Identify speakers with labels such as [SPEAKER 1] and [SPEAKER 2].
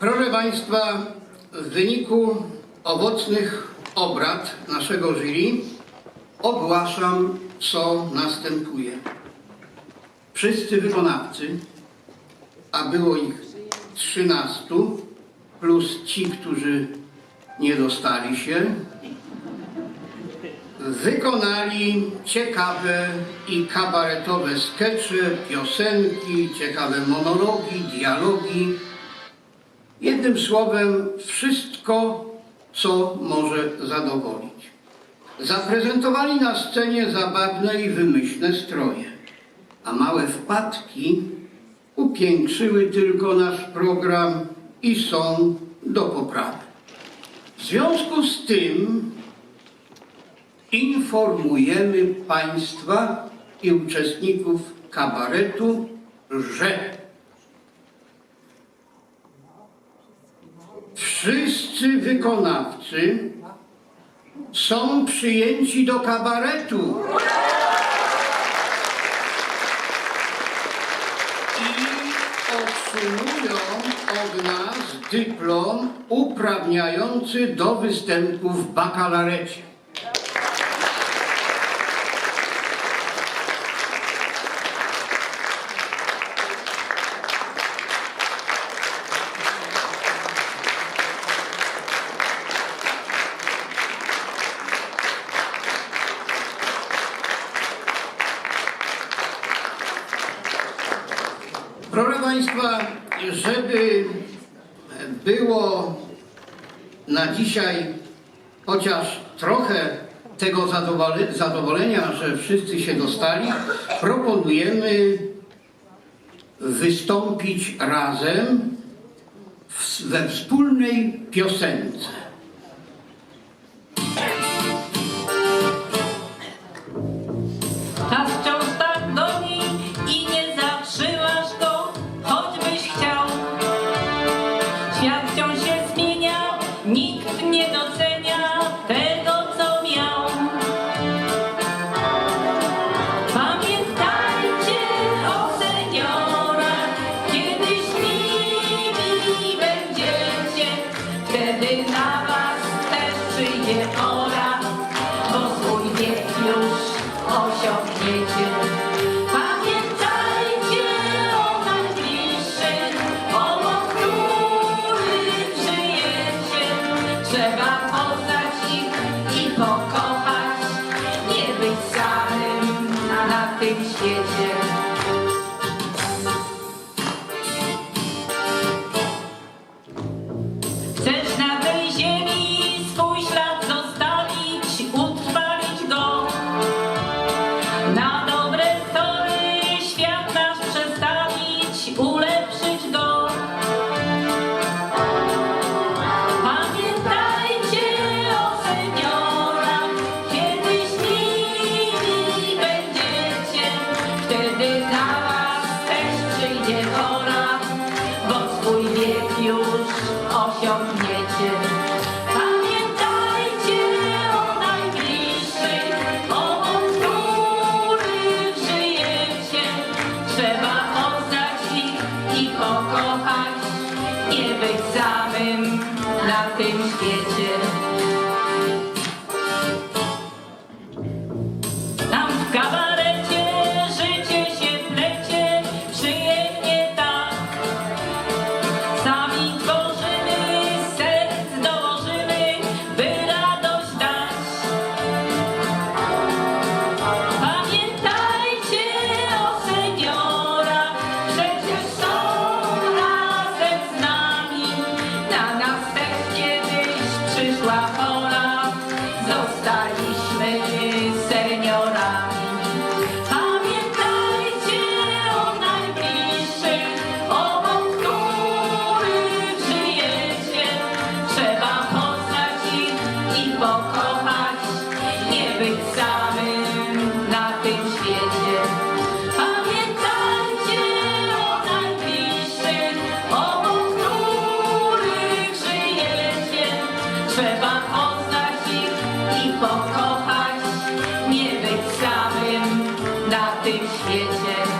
[SPEAKER 1] Proszę Państwa, w wyniku owocnych obrad naszego jury ogłaszam, co następuje. Wszyscy wykonawcy, a było ich 13, plus ci, którzy nie dostali się, wykonali ciekawe i kabaretowe skecze, piosenki, ciekawe monologi, dialogi. Jednym słowem, wszystko, co może zadowolić. Zaprezentowali na scenie zabawne i wymyślne stroje, a małe wpadki upiększyły tylko nasz program i są do poprawy. W związku z tym informujemy Państwa i uczestników kabaretu, że wszyscy wykonawcy są przyjęci do kabaretu. I otrzymują od nas dyplom uprawniający do występu w bakalarecie. Proszę Państwa, żeby było na dzisiaj chociaż trochę tego zadowole- zadowolenia, że wszyscy się dostali, proponujemy wystąpić razem we wspólnej piosence.
[SPEAKER 2] Wciąż Trzeba poznać ich i pokochać, nie być samym na tym świecie. Wtedy na was też przyjdzie pora, bo swój wiek już osiągniecie. Pamiętajcie o najbliższych, obok których żyjecie. Trzeba poznać ich i pokochać, nie być samym na tym świecie. Być samym na tym świecie.